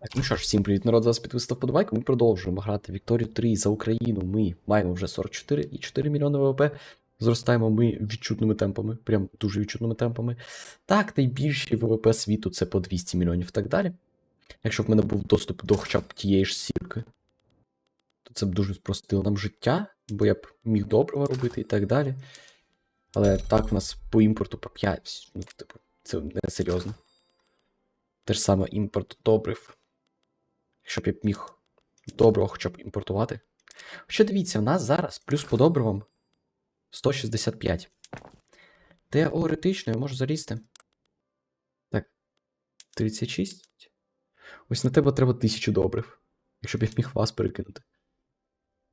Так, ну що ж, всім привіт, народ, зараз підписав вподобайку. Ми продовжуємо грати Вікторію 3 за Україну. Ми маємо вже 44,4 мільйони ВВП. Зростаємо ми відчутними темпами, прям дуже відчутними темпами. Так, найбільші ВВП світу це по 200 мільйонів і так далі. Якщо б в мене був доступ до хоча б тієї ж сірки, то це б дуже спростило нам життя, бо я б міг доброго робити і так далі. Але так в нас по імпорту по 5. Ну, типу, це не серйозно. Те ж саме імпорт добрив. Щоб я б міг доброго хоча б імпортувати. Хоча дивіться, в нас зараз плюс по добривам 165. Теоретично я можу залізти. Так. 36. Ось на тебе треба 1000 добрив. Якщо б я міг вас перекинути.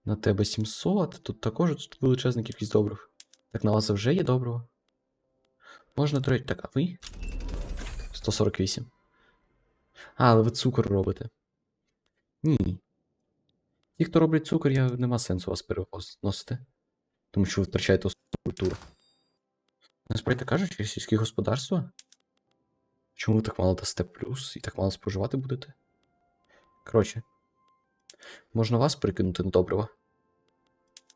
На тебе 700. Тут також тут величезна кількість добрив. Так, на вас вже є добриво. Можна, до так, а ви? 148. А, але ви цукор робите. Ні. Ті, хто роблять цукор, я нема сенсу вас переносити. Тому що ви втрачаєте основну культуру. Насправді кажучи, сільське господарство? Чому ви так мало дасте плюс і так мало споживати будете? Коротше, можна вас перекинути на добрива.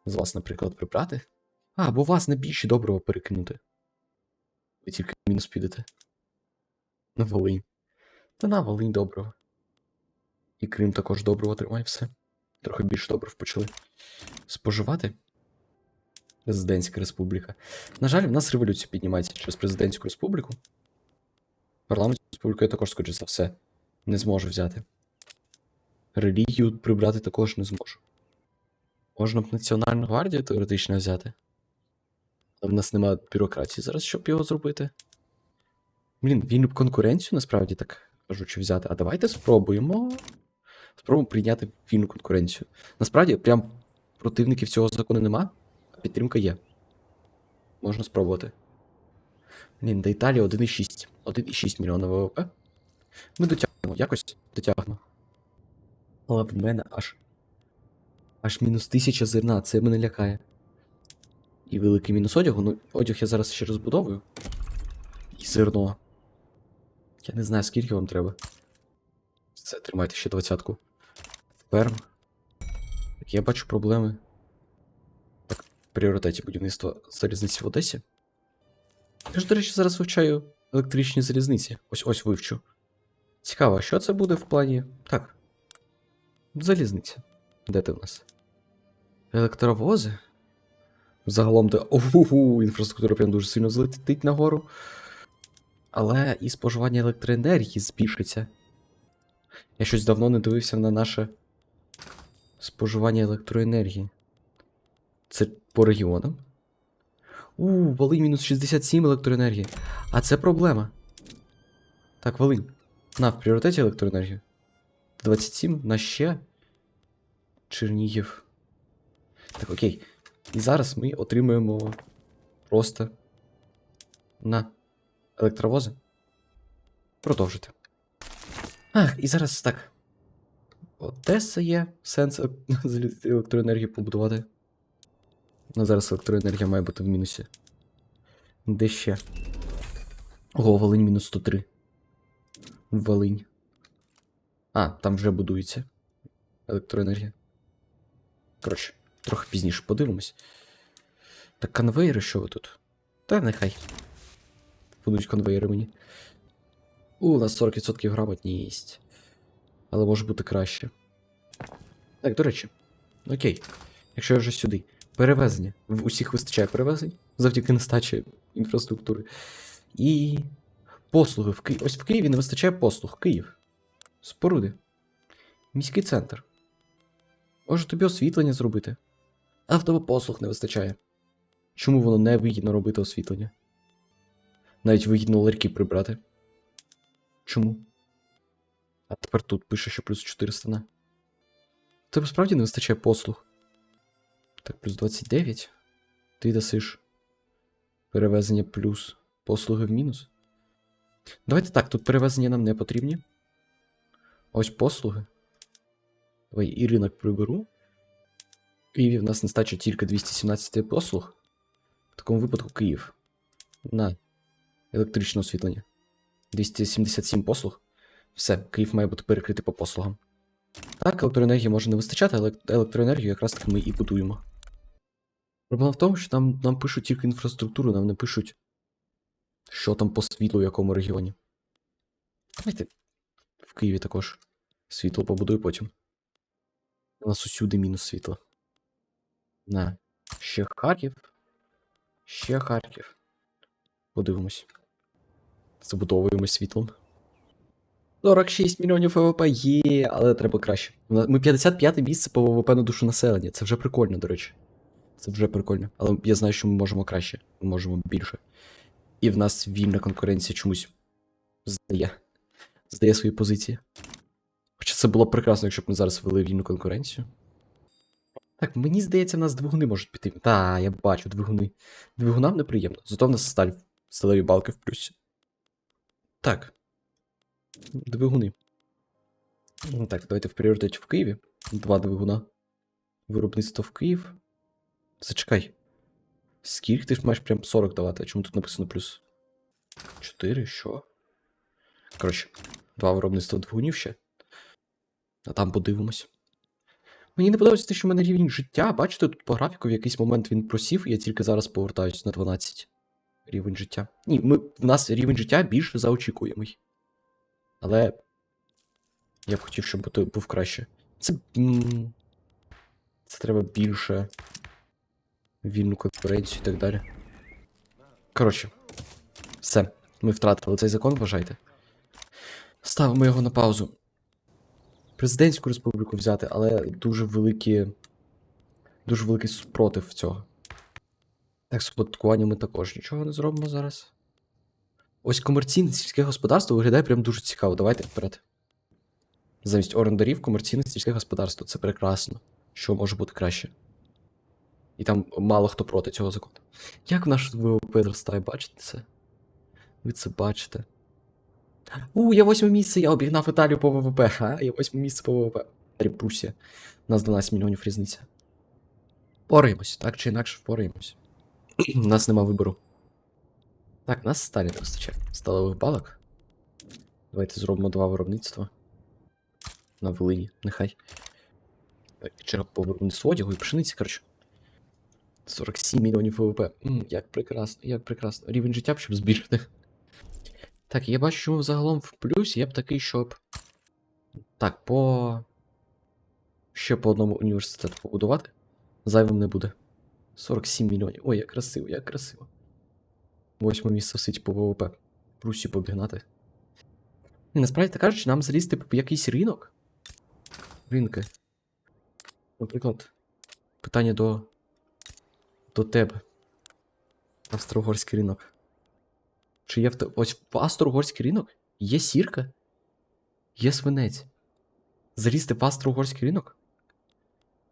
З вас, наприклад, прибрати. А, або вас на більше добрива перекинути. Ви тільки мінус підете. На Волинь. Та на Волинь доброго. І Крим також доброго тримає все. Трохи більш добрив почали споживати. Президентська республіка. На жаль, в нас революція піднімається через президентську республіку. Парламентську республіку я також, скоріше за все, не зможу взяти. Релігію прибрати також не зможу. Можна б Національну гвардію теоретично взяти. Але в нас немає бюрократії зараз, щоб його зробити. Блін, вільну б конкуренцію насправді так кажучи взяти. А давайте спробуємо. Спробуємо прийняти вільну конкуренцію. Насправді, прям противників цього закону нема, а підтримка є. Можна спробувати. Блін, до Італії 1,6. 1,6 мільйона ВВП. Ми дотягнемо, якось дотягнемо. Але в мене аж. Аж мінус тисяча зерна, це мене лякає. І великий мінус одягу. Ну, одяг я зараз ще розбудовую. І зерно. Я не знаю, скільки вам треба. Це тримайте ще двадцятку. Ферм. Так, я бачу проблеми. Так, в пріоритеті будівництва залізниці в Одесі. Я ж, до речі, зараз вивчаю електричні залізниці. Ось ось вивчу. Цікаво, що це буде в плані. Так. Залізниця. Де ти в нас? Електровози? Загалом, де. Ого, інфраструктура прям дуже сильно злетить нагору. Але і споживання електроенергії збільшиться. Я щось давно не дивився на наше споживання електроенергії. Це по регіонам. У, Волинь мінус 67 електроенергії. А це проблема. Так, Волинь. На, в пріоритеті електроенергію. 27 на ще. Чернігів. Так, окей. І зараз ми отримуємо просто на електровози. Продовжити. Ах, і зараз так. Одеса є сенс е- залізти електроенергію побудувати. Ну, зараз електроенергія має бути в мінусі. Де ще? Ого, Волинь мінус 103. Волинь. А, там вже будується електроенергія. Коротше, трохи пізніше подивимось. Так, конвейери, що ви тут? Та нехай. Будуть конвейери мені. У нас 40% грамотність. Але може бути краще. Так, до речі. Окей. Якщо я вже сюди. Перевезення. В усіх вистачає перевезень завдяки нестачі інфраструктури. І. Послуги в Києві. Ось в Києві не вистачає послуг. Київ. Споруди. Міський центр. Може тобі освітлення зробити. А послуг не вистачає. Чому воно не вигідно робити освітлення? Навіть вигідно ларьки прибрати. Чому? А тепер тут пише, що плюс 400 на. Тебе справді не вистачає послуг. Так, плюс 29. Ти дасиш перевезення плюс послуги в мінус. Давайте так, тут перевезення нам не потрібні. Ось послуги. Давай і ринок приберу. Києві в нас нестача тільки 217 послуг. В такому випадку Київ. На електричне освітлення. 277 послуг. Все, Київ має бути перекритий по послугам. Так, електроенергії може не вистачати, але електроенергію якраз таки ми і будуємо. Проблема в тому, що нам, нам пишуть тільки інфраструктуру, нам не пишуть, що там по світлу в якому регіоні. Давайте в Києві також світло побудую потім. У нас усюди мінус світла. На. Ще Харків. Ще Харків. Подивимось. Забудовуємо світлом. 46 мільйонів ВВП є, але треба краще. Ми 55 місце по ВВП на душу населення. Це вже прикольно, до речі. Це вже прикольно. Але я знаю, що ми можемо краще. Ми можемо більше. І в нас вільна конкуренція чомусь здає. Здає свої позиції. Хоча це було б прекрасно, якщо б ми зараз вели вільну конкуренцію. Так, мені здається, в нас двигуни можуть піти. Та, я бачу, двигуни. Двигунам неприємно. Зато в нас сталь, сталеві балки в плюсі. Так. Двигуни. Ну, Так, давайте в пріоритеті в Києві. Два двигуна. Виробництво в Київ. Зачекай. Скільки ти ж маєш прям 40 давати? А чому тут написано плюс 4? Що? Коротше, два виробництва двигунів ще. А там подивимось. Мені не подобається те, що в мене рівень життя. Бачите, тут по графіку в якийсь момент він просів, і я тільки зараз повертаюсь на 12 рівень життя. Ні, ми, в нас рівень життя більше за очікуємий. Але я б хотів, щоб бути- був краще. Це. Це треба більше вільну конкуренцію і так далі. Коротше, все. Ми втратили цей закон, вважайте. Ставимо його на паузу. Президентську республіку взяти, але дуже великі. Дуже великий супротив цього. Так, з оподаткуванням ми також нічого не зробимо зараз. Ось комерційне сільське господарство виглядає прям дуже цікаво. Давайте вперед. Замість орендарів комерційне сільське господарство. Це прекрасно. Що може бути краще? І там мало хто проти цього закону. Як наш ВВП зростає, бачите це? Ви це бачите. У, я восьме місце, я обігнав Італію по ВВП. Ха, я восьме місце по ВВП. Припусія. У нас 12 мільйонів різниця. Впораємось, так чи інакше впораємось. У нас нема вибору. Так, нас сталі не вистачає. Сталевих балок. Давайте зробимо два виробництва. На Волині, нехай. Так, Черга по виробництву одягу і пшениці, коротше. 47 мільйонів ВВП. М, як прекрасно, як прекрасно. Рівень життя щоб збільшити. Так, я бачу, що ми загалом в плюсі, я б такий, щоб. Так, по. Ще по одному університету побудувати. Зайвим не буде. 47 мільйонів. Ой, як красиво, як красиво. Восьме місце в світі по ВВП. Прусі побігнати. Насправді так кажучи, нам залізти по якийсь ринок. Ринки. Наприклад, питання до. до тебе. Австро-Угорський ринок. Чи є в те. Ось в Австро-Угорський ринок є сірка, є свинець. Залізти в Австро-Угорський ринок?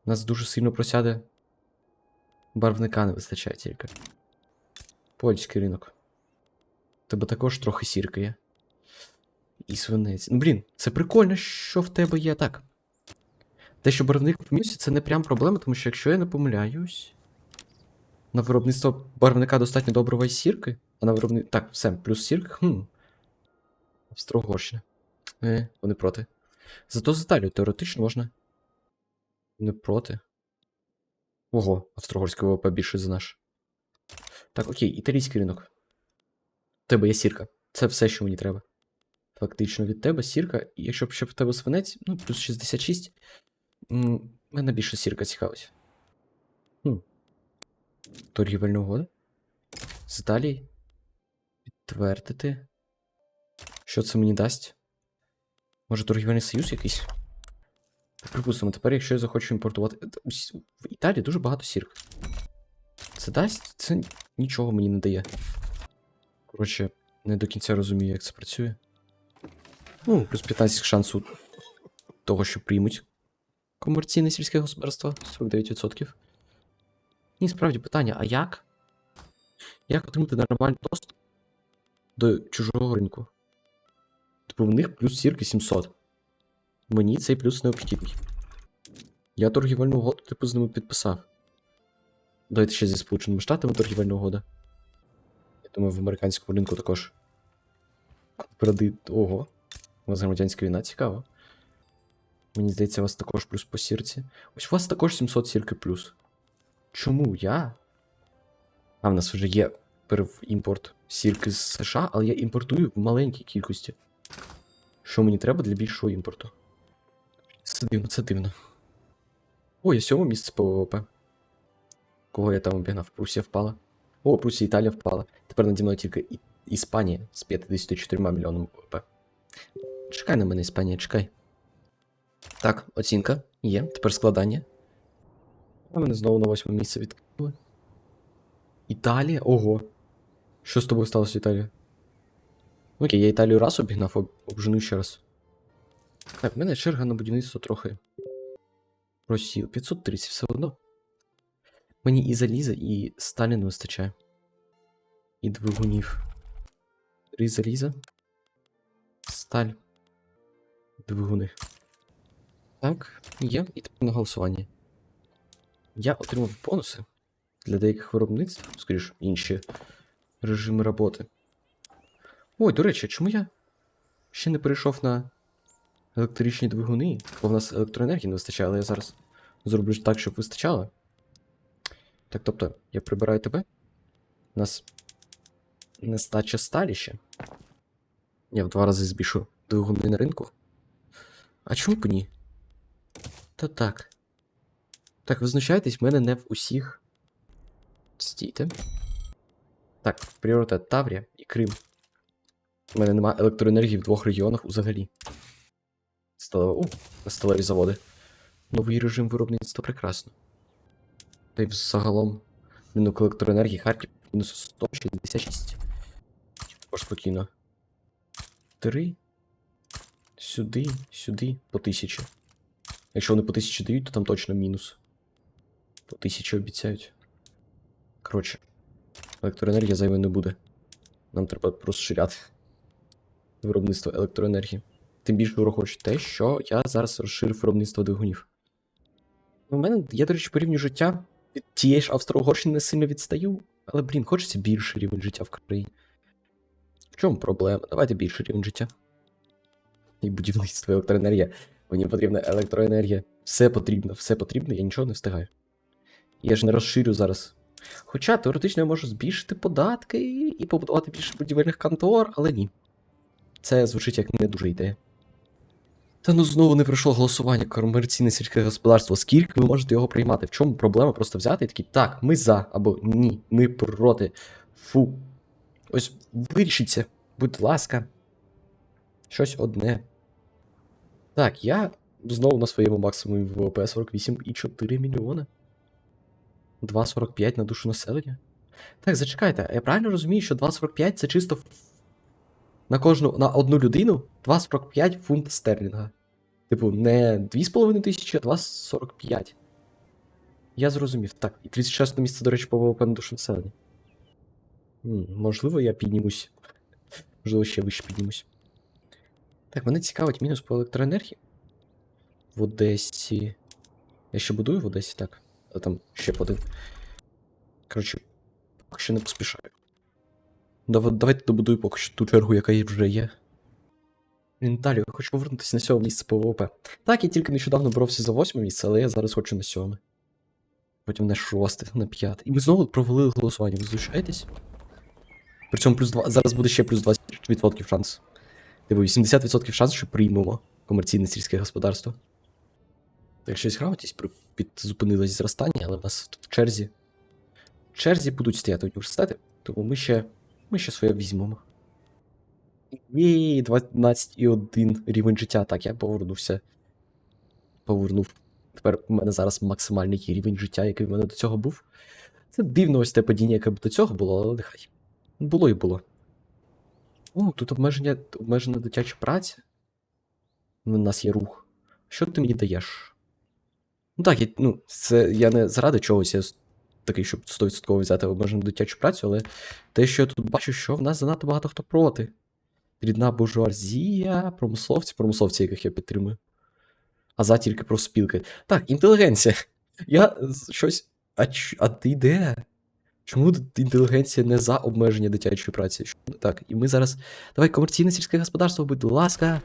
Нас дуже сильно просяде. Барвника не вистачає тільки. Польський ринок. Тебе також трохи сірка є. І свинець. Ну, блін, це прикольно, що в тебе є так. Те, що барвник в мінусі, це не прям проблема, тому що якщо я не помиляюсь. На виробництво барвника достатньо доброго сірки, а на виробництво. Так, все, плюс сірка. Хм. Австро-Угорщина. Е, вони проти. Зато з Італією теоретично можна. Не проти. Ого, австро-угорський ВВП більше за наш. Так, окей, італійський ринок. В тебе є сірка. Це все, що мені треба. Фактично від тебе сірка. І якщо б ще в тебе свинець, ну, плюс 66. м, Мене більше сірка цікавить. Хм. Торгівельна угода? З Італії? Підтвердити. Що це мені дасть? Може, торгівельний союз якийсь? Припустимо, тепер, якщо я захочу імпортувати. Е, В Італії дуже багато сірк. Це дасть? Це нічого мені не дає. Коротше, не до кінця розумію, як це працює. Ну, плюс 15 шансу того, що приймуть комерційне сільське господарство 49%. Ні, справді питання, а як? Як отримати нормальний доступ до чужого ринку? Типу в них плюс сірки 700. Мені цей плюс необхідний. Я торгівельну угоду, типу, з ними підписав. Давайте ще зі Сполученими Штатами торгівельна угода. Я думаю, в американському ринку також. Переди. Ого. У вас громадянська війна цікаво. Мені здається, у вас також плюс по сірці. Ось у вас також 700 сірки плюс. Чому я? А в нас вже є імпорт сірки з США, але я імпортую в маленькій кількості. Що мені треба для більшого імпорту? Це дивно, це дивно. О, я сьоме місце по ВВП. Кого я там обігнав? Прусія впала. О, Прусія, Італія впала. Тепер наді мною тільки Іспанія з 54 мільйонами ВВП. Чекай на мене, Іспанія, чекай. Так, оцінка є. Тепер складання. А мене знову на восьме місце відкинули. Італія? Ого. Що з тобою сталося, Італія? Окей, я Італію раз обігнав, об- обжену ще раз. Так, в мене черга на будівництво трохи просіл. 530 все одно. Мені і заліза, і сталі не вистачає. І двигунів. Три заліза. Сталь. Двигуни. Так, є. І тепер на голосування. Я отримав бонуси для деяких виробництв, скоріш, інші режими роботи. Ой, до речі, чому я ще не перейшов на електричні двигуни? Бо в нас електроенергії не вистачає, але я зараз зроблю так, щоб вистачало. Так, тобто, я прибираю тебе. У нас нестача сталі ще. Я в два рази збільшу двигуни на ринку. А чому б ні? Та так. Так, ви знущаєтесь, в мене не в усіх. Стійте. Так, пріоритет Таврія і Крим. У мене немає електроенергії в двох регіонах взагалі. Сталеві, о, сталеві заводи. Новий режим виробництва прекрасно. Та й взагалом ринок електроенергії Харків мінус 166. Також спокійно. Три. Сюди, сюди, по тисячі. Якщо вони по тисячі дають, то там точно мінус. По тисячі обіцяють. Коротше, електроенергія зайвою не буде. Нам треба розширяти виробництво електроенергії. Тим більше ураховуючи те, що я зараз розширив виробництво двигунів. У мене, я, до речі, по рівню життя від тієї ж Австро-Угорщини не сильно відстаю, але, блін, хочеться більший рівень життя в країні. В чому проблема? Давайте більший рівень життя. І будівництво, електроенергія. Мені потрібна електроенергія. Все потрібно, все потрібно, я нічого не встигаю. Я ж не розширю зараз. Хоча теоретично я можу збільшити податки і побудувати більше будівельних контор, але ні. Це звучить як не дуже ідея. Та ну знову не пройшло голосування комерційне сільське господарство. Скільки ви можете його приймати? В чому проблема просто взяти і такі, так, ми за або ні, ми проти. Фу. Ось вирішіться, будь ласка. Щось одне. Так, я знову на своєму максимумі ВВП 48,4 мільйона. 2,45 на душу населення. Так, зачекайте, я правильно розумію, що 2,45 це чисто на кожну на одну людину 2,45 фунт стерлінга. Типу, не 2,5 тисячі, а 2,45. Я зрозумів. Так, і 36 місце, до речі, по ВВП на душу населення. Можливо, я піднімусь. Можливо, ще вище піднімусь. Так, мене цікавить мінус по електроенергії. В Одесі. Я ще будую в Одесі, так. А там ще один. Коротше, поки що не поспішаю. Дав- Давайте добудую поки що ту чергу, яка вже є. Віталію, я хочу повернутися на сьоме місце по ВВП. Так, я тільки нещодавно боровся за восьме місце, але я зараз хочу на сьоме. Потім на шосте, на п'яте. І ми знову провалили голосування, ви звичаєтесь? При цьому плюс 2, зараз буде ще плюс 20% шанс. Типу 80% шанс, що приймемо комерційне сільське господарство. Так щось грамотність при- підзупинилось зростання, але в нас в черзі. В черзі будуть стояти університети, тому ми ще, ми ще своє візьмемо. Єй, 12,1 рівень життя. Так, я повернувся. Повернув. Тепер у мене зараз максимальний рівень життя, який в мене до цього був. Це дивно ось те падіння, яке до цього було, але нехай. Було і було. О, тут обмеження, обмежена дитяча праця. У нас є рух. Що ти мені даєш? Ну так, я, ну, це я не заради чогось, я такий, щоб 100% взяти обмежену дитячу працю, але те, що я тут бачу, що в нас занадто багато хто проти. Рідна буржуазія, промисловці, промисловці, яких я підтримую. А за тільки профспілки. Так, інтелігенція. Я щось. А, а ти де? Чому інтелігенція не за обмеження дитячої праці? Так? І ми зараз. Давай, комерційне сільське господарство, будь ласка.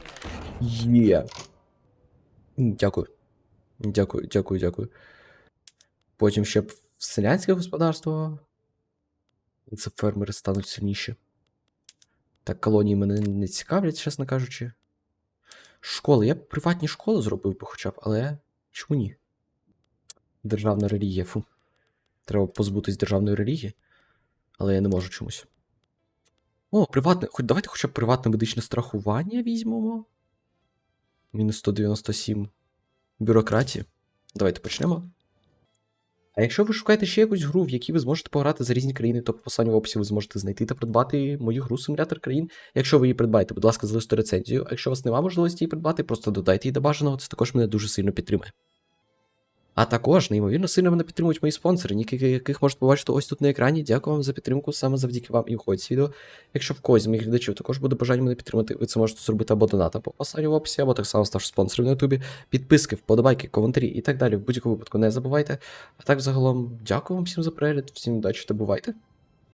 Є. Дякую. Дякую, дякую, дякую. Потім ще селянське господарство. Це фермери стануть сильніші. Так, колонії мене не цікавлять, чесно кажучи. Школи. Я б приватні школи зробив би хоча б, але чому ні? Державна релігія, фу. Треба позбутись державної релігії, але я не можу чомусь. О, приватне. Хоч давайте хоча б приватне медичне страхування візьмемо. Мінус 197 бюрократії. Давайте почнемо. А якщо ви шукаєте ще якусь гру, в якій ви зможете пограти за різні країни, то по посиланню в описі ви зможете знайти та придбати мою гру симулятор країн. Якщо ви її придбаєте, будь ласка, залиште рецензію. А якщо у вас немає можливості її придбати, просто додайте її до бажаного, це також мене дуже сильно підтримує. А також, неймовірно, сильно мене підтримують мої спонсори, ніки яких можете побачити ось тут на екрані. Дякую вам за підтримку, саме завдяки вам і входить відео. Якщо в когось з моїх глядачів також буде бажання мене підтримати, ви це можете зробити або донатом по посиланню в описі, або так само ставши спонсором на Ютубі. Підписки, вподобайки, коментарі і так далі. В будь-якому випадку не забувайте. А так, загалом, дякую вам всім за перегляд, всім удачі та бувайте.